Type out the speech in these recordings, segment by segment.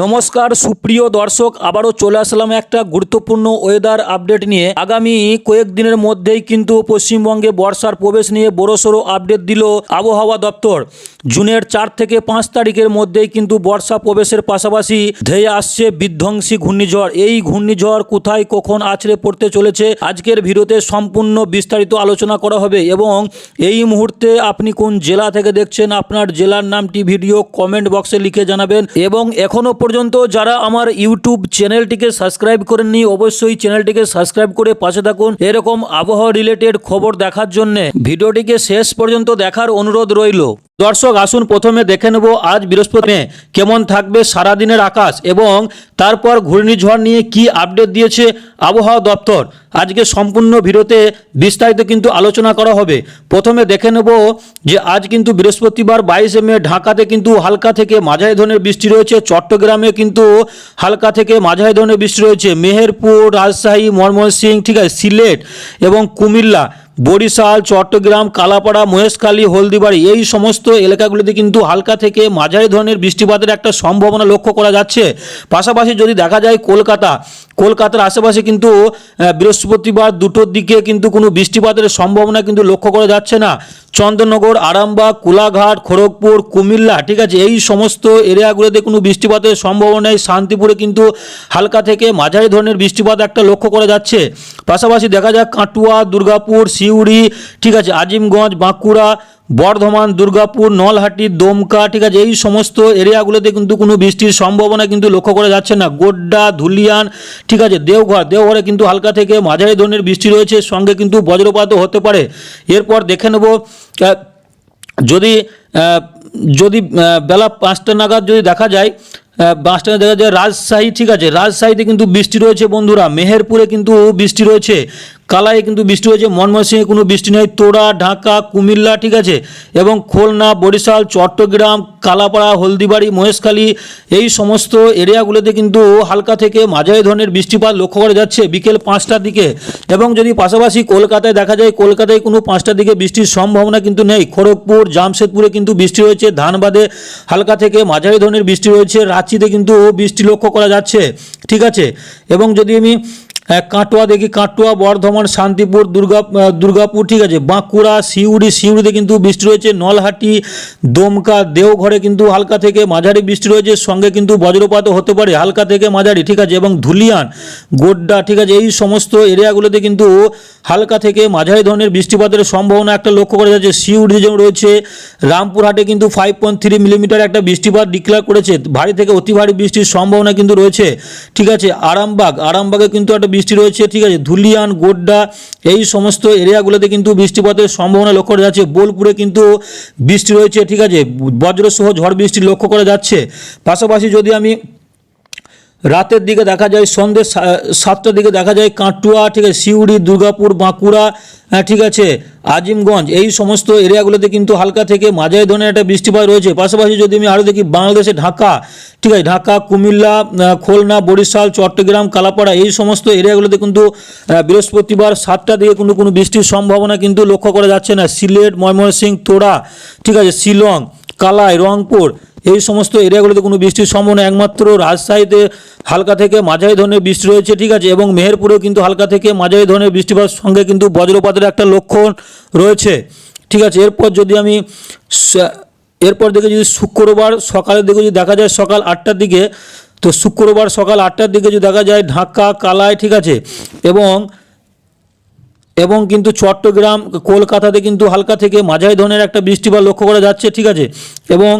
নমস্কার, সুপ্রিয় দর্শক, আবারও চলে আসলাম একটা গুরুত্বপূর্ণ ওয়েদার আপডেট নিয়ে। আগামী কয়েকদিনের মধ্যেই কিন্তু পশ্চিমবঙ্গে বর্ষার প্রবেশ নিয়ে বড়সড় আপডেট দিল আবহাওয়া দপ্তর। জুনের চার থেকে পাঁচ তারিখের মধ্যেই কিন্তু বর্ষা প্রবেশের পাশাপাশি ধেয়ে আসছে বিধ্বংসী ঘূর্ণিঝড়। এই ঘূর্ণিঝড় কোথায়, কখন আছড়ে পড়তে চলেছে, আজকের ভিডিওতে সম্পূর্ণ বিস্তারিত আলোচনা করা হবে এবং এই মুহূর্তে আপনি কোন জেলা থেকে দেখছেন, আপনার জেলার নামটি ভিডিও কমেন্ট বক্সে লিখে জানাবেন এবং এখনও পর্যন্ত যারা আমার ইউটিউব চ্যানেলটিকে সাবস্ক্রাইব করেননি, অবশ্যই চ্যানেলটিকে সাবস্ক্রাইব করে পাশে থাকুন এরকম আবহাওয়া রিলেটেড খবর দেখার জন্য। ভিডিওটিকে শেষ পর্যন্ত দেখার অনুরোধ রইল। দর্শক, আসুন প্রথমে দেখে নেব আজ বৃহস্পতি কেমন থাকবে সারাদিনের আকাশ এবং তারপর ঘূর্ণিঝড় নিয়ে কি আপডেট দিয়েছে আবহাওয়া দপ্তর। আজকে সম্পূর্ণ ভিডিওতে বিস্তারিত কিন্তু আলোচনা করা হবে। প্রথমে দেখে নেব যে আজ কিন্তু বৃহস্পতিবার বাইশে মে ঢাকাতে কিন্তু হালকা থেকে মাঝারি ধরনের বৃষ্টি রয়েছে। চট্টগ্রামে কিন্তু হালকা থেকে মাঝারি ধরনের বৃষ্টি রয়েছে। মেহেরপুর, রাজশাহী, ময়মনসিংহ, ঠিক আছে, সিলেট এবং কুমিল্লা। বরিশাল, চট্টগ্রাম, কালাপাড়া, মহেশখালী, হলদিবাড়ি এই সমস্ত এলাকাগুলিতে কিন্তু হালকা থেকে মাঝারি ধরনের বৃষ্টিপাতের একটা সম্ভাবনা লক্ষ্য করা যাচ্ছে। পাশাপাশি যদি দেখা যায় কলকাতা কলকাতার আশেপাশে কিন্তু বৃহস্পতিবার দুটোর দিকে কিন্তু কোনো বৃষ্টিপাতের সম্ভাবনা কিন্তু লক্ষ্য করা যাচ্ছে না। চন্দননগর, আরামবাগ, কোলাঘাট, খড়গপুর, কুমিল্লা, ঠিক আছে? এই সমস্ত এরিয়াগুলোতে কোনো বৃষ্টিপাতের সম্ভাবনা নেই। শান্তিপুরে কিন্তু হালকা থেকে মাঝারি ধরনের বৃষ্টিপাত একটা লক্ষ্য করা যাচ্ছে। পাশাপাশি দেখা যাক কাটুয়া, দুর্গাপুর, সিউড়ি, ঠিক আছে? আজিমগঞ্জ, বাঁকুড়া বর্ধমান, দুর্গাপুর, নলহাটি, দমকা, ঠিক আছে, এই সমস্ত এরিয়াগুলোতে কিন্তু কোনো বৃষ্টির সম্ভাবনা কিন্তু লক্ষ্য করা যাচ্ছে না। গোড্ডা, ধুলিয়ান, ঠিক আছে, দেওঘর, দেওঘরে কিন্তু হালকা থেকে মাঝারি ধরনের বৃষ্টি রয়েছে, সঙ্গে কিন্তু বজ্রপাতও হতে পারে। এরপর দেখে নেব যদি যদি বেলা পাঁচটা নাগাদ যদি দেখা যায় পাঁচটা দেখা যায় রাজশাহী, ঠিক আছে? রাজশাহীতে কিন্তু বৃষ্টি রয়েছে বন্ধুরা। মেহেরপুরে কিন্তু বৃষ্টি রয়েছে। কালায় কিন্তু বৃষ্টি হয়েছে মনমোহনসিংহে কোনো বৃষ্টি নেই। তোড়া, ঢাকা, কুমিল্লা, ঠিক আছে? এবং খুলনা, বরিশাল, চট্টগ্রাম, কালাপাড়া, হলদিবাড়ি, মহেশখালী এই সমস্ত এরিয়াগুলোতে কিন্তু হালকা থেকে মাঝারি ধরনের বৃষ্টিপাত লক্ষ্য করা যাচ্ছে বিকেল পাঁচটার দিকে। এবং যদি পাশাপাশি কলকাতায় দেখা যায়, কলকাতায় কোনো পাঁচটার দিকে বৃষ্টির সম্ভাবনা কিন্তু নেই। খড়গপুর, জামশেদপুরে কিন্তু বৃষ্টি রয়েছে। ধানবাদে হালকা থেকে মাঝারি ধরনের বৃষ্টি রয়েছে। রাঁচিতে কিন্তু বৃষ্টি লক্ষ্য করা যাচ্ছে ঠিক আছে? এবং যদি আমি কাটোয়া দেখি, কাটোয়া, বর্ধমান, শান্তিপুর, দুর্গা দুর্গাপুর, ঠিক আছে। বাঁকুড়া, সিউড়ি, সিউড়িতে কিন্তু বৃষ্টি রয়েছে। নলহাটি, দমকা, দেওঘরে কিন্তু হালকা থেকে মাঝারি বৃষ্টি রয়েছে। সঙ্গে কিন্তু বজ্রপাতও হতে পারে, হালকা থেকে মাঝারি, ঠিক আছে। এবং ধুলিয়ান, গোড্ডা, ঠিক আছে। এই সমস্ত এরিয়াগুলোতে কিন্তু হালকা থেকে মাঝারি ধরনের বৃষ্টিপাতের সম্ভাবনা একটা লক্ষ্য করা যাচ্ছে। সিউড়ি যেমন রয়েছে, রামপুরহাটে কিন্তু ফাইভ পয়েন্ট থ্রি মিলিমিটার একটা বৃষ্টিপাত ডিক্লেয়ার করেছে। ভারী থেকে অতি ভারী বৃষ্টির সম্ভাবনা কিন্তু রয়েছে, ঠিক আছে। আরামবাগ, আরামবাগে কিন্তু একটা বৃষ্টি রয়েছে ঠিক আছে? ধুলিয়ান গোড্ডা এই সমস্ত এরিয়াগুলোতে কিন্তু বৃষ্টিপাতের সম্ভাবনা লক্ষ্য করা যাচ্ছে। বোলপুরে কিন্তু বৃষ্টি রয়েছে ঠিক আছে? বজ্রসহ ঝড় বৃষ্টি লক্ষ্য করা যাচ্ছে। পাশাপাশি যদি আমি রাতের দিকে দেখা যায় সন্ধ্যে সাতটার দিকে দেখা যায় কাটুয়া ঠিক আছে? সিউড়ি দুর্গাপুর বাঁকুড়া হ্যাঁ, ঠিক আছে? আজিমগঞ্জ, এই সমস্ত এরিয়াগুলোতে কিন্তু হালকা থেকে মাঝারি ধরনের একটা বৃষ্টিপাত রয়েছে। পাশাপাশি যদি আমি আরও দেখি, বাংলাদেশে ঢাকা, ঠিক আছে, ঢাকা, কুমিল্লা খোলনা, বরিশাল, চট্টগ্রাম, কালাপাড়া, এই সমস্ত এরিয়াগুলোতে কিন্তু বৃহস্পতিবার সাতটা দিকে কোনো কোনো বৃষ্টির সম্ভাবনা কিন্তু লক্ষ্য করা যাচ্ছে না। সিলেট, ময়মনসিংহ, তোড়া, ঠিক আছে, শিলং, কালাই, রংপুর এই সমস্ত এরিয়াগুলোতে কোনো বৃষ্টির সম্ভাবনা একমাত্র রাজশাহীতে হালকা থেকে মাঝারি ধরনের বৃষ্টি রয়েছে, ঠিক আছে? এবং মেহেরপুরেও কিন্তু হালকা থেকে মাঝারি ধরনের বৃষ্টিপাত সঙ্গে কিন্তু বজ্রপাতের একটা লক্ষণ রয়েছে, ঠিক আছে? এরপর যদি আমি এরপর দেখে যদি শুক্রবার সকালের দিকে যদি দেখা যায় সকাল আটটার দিকে, তো শুক্রবার সকাল আটটার দিকে যদি দেখা যায় ঢাকা কালায় ঠিক আছে? এবং এবং কিন্তু চট্টগ্রাম, কলকাতাতে কিন্তু হালকা থেকে মাঝারি ধরনের একটা বৃষ্টিপাত লক্ষ্য করা যাচ্ছে, ঠিক আছে? এবং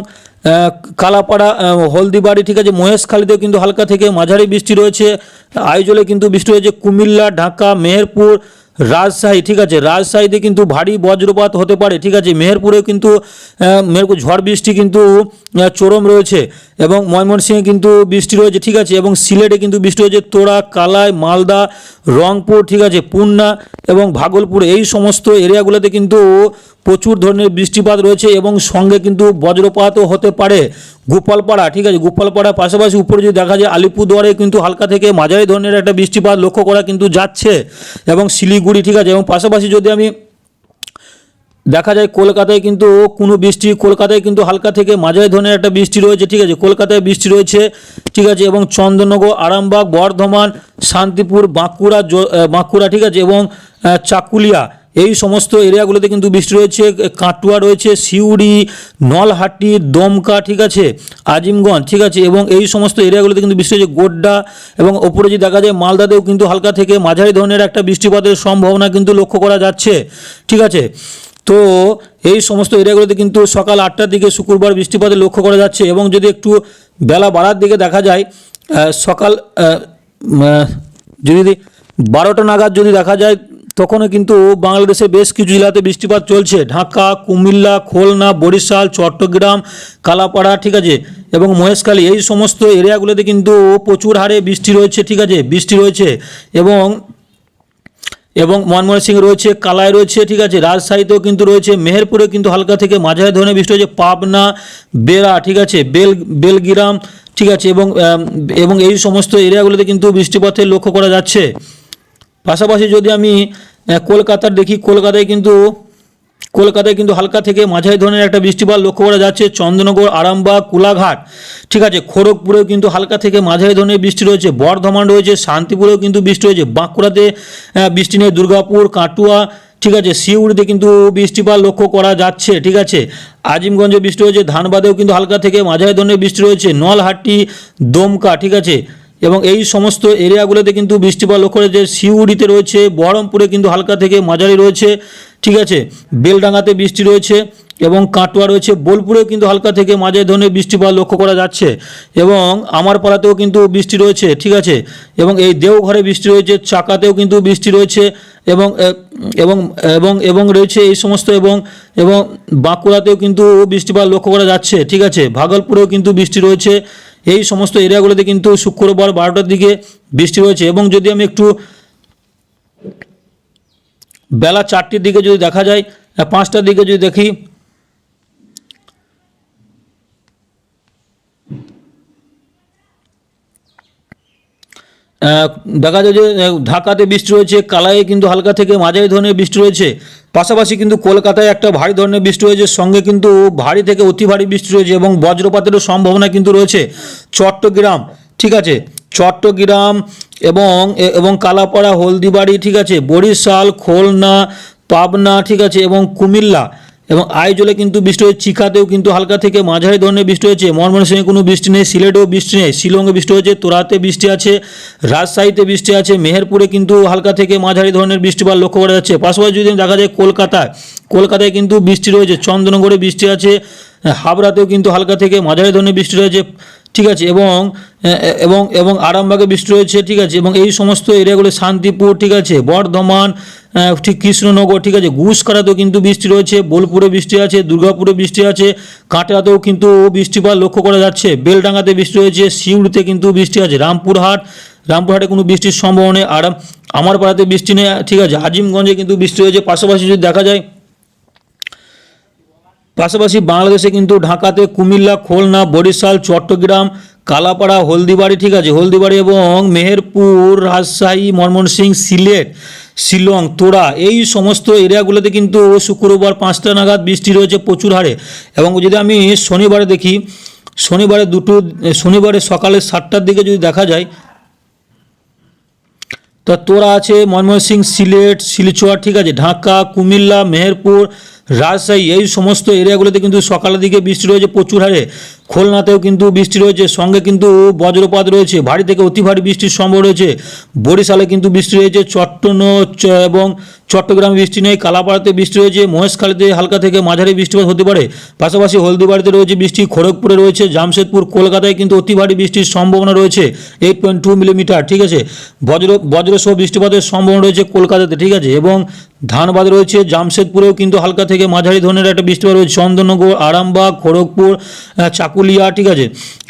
কালাপাড়া হলদিবাড়ি, ঠিক আছে, মহেশখালীতেও কিন্তু হালকা থেকে মাঝারি বৃষ্টি রয়েছে। আইজলে কিন্তু বৃষ্টি রয়েছে কুমিল্লা, ঢাকা, মেহেরপুর রাজশাহী, ঠিক আছে? রাজশাহীতে কিন্তু ভারী বজ্রপাত হতে পারে, ঠিক আছে? মেহেরপুরেও কিন্তু মেহেরপুর ঝড় বৃষ্টি কিন্তু চরম রয়েছে এবং ময়মনসিংহে কিন্তু বৃষ্টি রয়েছে, ঠিক আছে? এবং সিলেটে কিন্তু বৃষ্টি রয়েছে তোড়া, কালাই, মালদা, রংপুর, ঠিক আছে? পুন্না এবং ভাগলপুর, এই সমস্ত এরিয়াগুলোতে কিন্তু প্রচুর ধরনের বৃষ্টিপাত রয়েছে এবং সঙ্গে কিন্তু বজ্রপাতও হতে পারে। গোপালপাড়া, ঠিক আছে? গোপালপাড়া পাশাপাশি উপরে যদি দেখা যায়, আলিপুরদুয়ারে কিন্তু হালকা থেকে মাঝারি ধরনের একটা বৃষ্টিপাত লক্ষ্য করা কিন্তু যাচ্ছে এবং শিলিগুড়ি, ঠিক আছে? এবং পাশাপাশি যদি আমি দেখা যায়, কলকাতায় কিন্তু কোনো বৃষ্টি, কলকাতায় কিন্তু হালকা থেকে মাঝারি ধরনের একটা বৃষ্টি রয়েছে, ঠিক আছে? কলকাতায় বৃষ্টি রয়েছে, ঠিক আছে? এবং চন্দ্রনগর, আরামবাগ, বর্ধমান, শান্তিপুর, বাঁকুড়া বাঁকুড়া, ঠিক আছে? এবং চাকুলিয়া এই সমস্ত এরিয়াগুলোতে কিন্তু বৃষ্টি রয়েছে, কাটুয়া রয়েছে, সিউড়ি, নলহাটি, দমকা, ঠিক আছে, আজিমগঞ্জ, ঠিক আছে, এবং এই সমস্ত এরিয়াগুলোতে কিন্তু বৃষ্টি হয়েছে, গোড্ডা, এবং ওপরে যদি দেখা যায় মালদাতেও কিন্তু হালকা থেকে মাঝারি ধরনের একটা বৃষ্টিপাতের সম্ভাবনা কিন্তু লক্ষ্য করা যাচ্ছে, ঠিক আছে। তো এই সমস্ত এরিয়াগুলোতে কিন্তু সকাল আটটার দিকে শুক্রবার বৃষ্টিপাতের লক্ষ্য করা যাচ্ছে, এবং যদি একটু বেলা বাড়ার দিকে দেখা যায় সকাল যদি বারোটা নাগাদ যদি দেখা যায় তখনও কিন্তু বাংলাদেশে বেশ কিছু জেলাতে বৃষ্টিপাত চলছে। ঢাকা, কুমিল্লা, খুলনা, বরিশাল, চট্টগ্রাম, কালাপাড়া, ঠিক আছে, এবং মহেশখালী, এই সমস্ত এরিয়াগুলোতে কিন্তু প্রচুর হারে বৃষ্টি রয়েছে, ঠিক আছে, বৃষ্টি রয়েছে, এবং এবং মনমোহন সিং রয়েছে কালায় রয়েছে, ঠিক আছে, রাজশাহীতেও কিন্তু রয়েছে, মেহেরপুরে কিন্তু হালকা থেকে মাঝারি ধরনের বৃষ্টি হয়েছে, পাবনা, বেড়া, ঠিক আছে, বেল, বেলগিরাম, ঠিক আছে, এবং এবং এই সমস্ত এরিয়াগুলোতে কিন্তু বৃষ্টিপাতের লক্ষ্য করা যাচ্ছে। পাশাপাশি যদি আমি কলকাতার দেখি, কলকাতায় কিন্তু কলকাতায় কিন্তু হালকা থেকে মাঝারি ধরনের একটা বৃষ্টিপাত লক্ষ্য করা যাচ্ছে। চন্দ্রনগর, আরামবাগ, কোলাঘাট, ঠিক আছে? খড়গপুরেও কিন্তু হালকা থেকে মাঝারি ধরনের বৃষ্টি রয়েছে। বর্ধমান রয়েছে, শান্তিপুরেও কিন্তু বৃষ্টি রয়েছে। বাঁকুড়াতে বৃষ্টি নেই। দুর্গাপুর, কাটুয়া, ঠিক আছে? সিউড়িতে কিন্তু বৃষ্টিপাত লক্ষ্য করা যাচ্ছে, ঠিক আছে? আজিমগঞ্জে বৃষ্টি রয়েছে ধানবাদেও কিন্তু হালকা থেকে মাঝারি ধরনের বৃষ্টি রয়েছে। নলহাটি, দমকা, ঠিক আছে? এবং এই সমস্ত এরিয়াগুলোতে কিন্তু বৃষ্টিপাত লক্ষ্য যায় সিউড়িতে রয়েছে, বহরমপুরে কিন্তু হালকা থেকে মাঝারি রয়েছে, ঠিক আছে? বেলডাঙ্গাতে বৃষ্টি রয়েছে এবং কাটোয়া রয়েছে, বোলপুরেও কিন্তু হালকা থেকে মাঝারি ধরনের বৃষ্টিপাত লক্ষ্য করা যাচ্ছে এবং আমার পাড়াতেও কিন্তু বৃষ্টি রয়েছে, ঠিক আছে? এবং এই দেওঘরে বৃষ্টি রয়েছে, চাকাতেও কিন্তু বৃষ্টি রয়েছে এবং এবং এবং এবং রয়েছে এই সমস্ত এবং এবং বাঁকুড়াতেও কিন্তু বৃষ্টিপাত লক্ষ্য করা যাচ্ছে, ঠিক আছে? ভাগলপুরেও কিন্তু বৃষ্টি রয়েছে এই সমস্ত এরিয়াগুলোতে কিন্তু শুক্রবার বারোটার দিকে বৃষ্টি রয়েছে এবং যদি আমি একটু বেলা চারটির দিকে যদি দেখা যায় পাঁচটার দিকে যদি দেখি দেখা যায় যে ঢাকাতে বৃষ্টি রয়েছে কালায়ে কিন্তু হালকা থেকে মাঝারি ধরনের বৃষ্টি রয়েছে পাশাপাশি কিন্তু কলকাতায় একটা ভারী ধরনের বৃষ্টি হয়েছে, সঙ্গে কিন্তু ভারী থেকে অতি ভারী বৃষ্টি রয়েছে এবং বজ্রপাতেরও সম্ভাবনা কিন্তু রয়েছে চট্টগ্রাম, ঠিক আছে? চট্টগ্রাম এবং এবং কালাপাড়া, হলদিবাড়ি, ঠিক আছে? বরিশাল, খুলনা, পাবনা, ঠিক আছে? এবং কুমিল্লা। এবং আইজলে কিন্তু বৃষ্টি হয়েছে চিকাতেও কিন্তু হালকা থেকে মাঝারি ধরনের বৃষ্টি হয়েছে ময়মনসিংহে কোনো বৃষ্টি নেই, সিলেটেও বৃষ্টি নেই, শিলংয়ে বৃষ্টি হয়েছে, তোরাতে বৃষ্টি আছে, রাজশাহীতে বৃষ্টি আছে, মেহেরপুরে কিন্তু হালকা থেকে মাঝারি ধরনের বৃষ্টিপাত লক্ষ্য করা যাচ্ছে। পাশাপাশি যদি দেখা যায় কলকাতায় কলকাতায় কিন্তু বৃষ্টি রয়েছে চন্দ্রনগরে বৃষ্টি আছে, হাবড়াতেও কিন্তু হালকা থেকে মাঝারি ধরনের বৃষ্টি রয়েছে, ঠিক আছে, এবং এবং এবং আরামবাগে বৃষ্টি রয়েছে, ঠিক আছে, এবং এই সমস্ত এরিয়াগুলো শান্তিপুর, ঠিক আছে, বর্ধমান ঠিক কৃষ্ণনগর, ঠিক আছে ঘুষকারাতেও কিন্তু বৃষ্টি রয়েছে, বোলপুরে বৃষ্টি আছে, দুর্গাপুরে বৃষ্টি আছে কাঁটাতেও কিন্তু বৃষ্টিপাত লক্ষ্য করা যাচ্ছে, বেলডাঙ্গাতে বৃষ্টি রয়েছে সিউড়িতে কিন্তু বৃষ্টি আছে, রামপুরহাট, রামপুরহাটে কোনো বৃষ্টির সম্ভাবনা নেই, আর আমার পাড়াতে বৃষ্টি নেই, ঠিক আছে, আজিমগঞ্জে কিন্তু বৃষ্টি রয়েছে, পাশাপাশি যদি দেখা যায়, পাশাপাশি বাংলাদেশে কিন্তু ঢাকাতে কুমিল্লা, খুলনা, বরিশাল, চট্টগ্রাম কালাপাড়া, হলদিবাড়ি, ঠিক আছে, হলদিবাড়ি এবং মেহেরপুর, রাজশাহী ময়মনসিং সিলেট, শিলং, তোড়া, এই সমস্ত এরিয়াগুলোতে কিন্তু শুক্রবার পাঁচটা নাগাদ বৃষ্টি রয়েছে প্রচুর হারে। এবং যদি আমি শনিবারে দেখি, শনিবারে দুটো, শনিবারে সকালে সাতটার দিকে যদি দেখা যায়, তা তোরা আছে ময়মনসিং সিলেট, শিলচর, ঠিক আছে, ঢাকা, কুমিল্লা, মেহেরপুর রাজশাহী, এই সমস্ত এরিয়াগুলোতে কিন্তু সকালের দিকে বৃষ্টি রয়েছে প্রচুর হারে। খুলনাতেও কিন্তু বৃষ্টি রয়েছে, সঙ্গে কিন্তু বজ্রপাত রয়েছে, ভারী থেকে অতি ভারী বৃষ্টির সম্ভব রয়েছে। বরিশালে কিন্তু বৃষ্টি রয়েছে চট্টন এবং চট্টগ্রামে বৃষ্টি নেই, কালাপাড়াতে বৃষ্টি রয়েছে, মহেশখালীতে হালকা থেকে মাঝারি বৃষ্টিপাত হতে পারে। পাশাপাশি হলদিবাড়িতে রয়েছে বৃষ্টি, খড়গপুরে রয়েছে, জামশেদপুর, কলকাতায় কিন্তু অতি ভারী বৃষ্টির সম্ভাবনা রয়েছে এইট পয়েন্ট টু মিলিমিটার ঠিক আছে? বজ্র, বজ্রসহ বৃষ্টিপাতের সম্ভাবনা রয়েছে কলকাতাতে, ঠিক আছে? এবং ধানবাদ রয়েছে, জামশেদপুরেও কিন্তু হালকা থেকে মাঝারি ধরনের একটা বৃষ্টিপাত রয়েছে চন্দননগর আরামবাগ, খড়গপুর চাকুলিয়া, ঠিক আছে?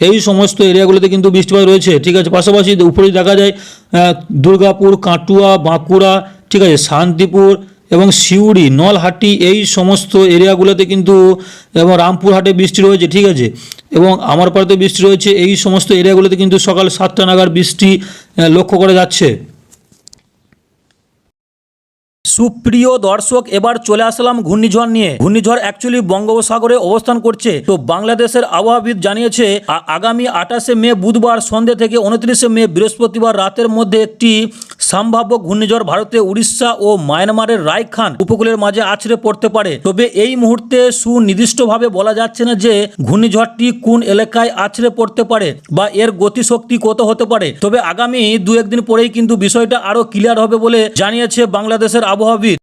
এই সমস্ত এরিয়াগুলোতে কিন্তু বৃষ্টিপাত রয়েছে, ঠিক আছে? পাশাপাশি উপরে দেখা যায় দুর্গাপুর, কাটুয়া, বাঁকুড়া, ঠিক আছে? শান্তিপুর এবং সিউড়ি, নলহাটি, এই সমস্ত এরিয়াগুলোতে কিন্তু, এবং রামপুরহাটে বৃষ্টি রয়েছে, ঠিক আছে? এবং আমার পাড়াতে বৃষ্টি রয়েছে, এই সমস্ত এরিয়াগুলোতে কিন্তু সকাল সাতটা নাগাদ বৃষ্টি লক্ষ্য করা যাচ্ছে। সুপ্রিয় দর্শক, এবার চলে আসলাম ঘূর্ণিঝড় নিয়ে। ঘূর্ণিঝড় অ্যাকচুয়ালি বঙ্গোপসাগরে অবস্থান করছে। তো বাংলাদেশের আবহাওয়াবিদ জানিয়েছে আগামী আঠাশে মে বুধবার সন্ধ্যে থেকে উনত্রিশে মে বৃহস্পতিবার রাতের মধ্যে একটি সম্ভাব্য ঘূর্ণিঝড় ভারতে উড়িষ্যা ও মায়ানমারের রায়খান উপকূলের মাঝে আছড়ে পড়তে পারে। তবে এই মুহূর্তে সুনির্দিষ্টভাবে বলা যাচ্ছে না যে ঘূর্ণিঝড়টি কোন এলাকায় আছড়ে পড়তে পারে বা এর গতিশক্তি কত হতে পারে। তবে আগামী দু একদিন পরেই কিন্তু বিষয়টা আরও ক্লিয়ার হবে বলে জানিয়েছে বাংলাদেশের আবহাওয়াবিদ।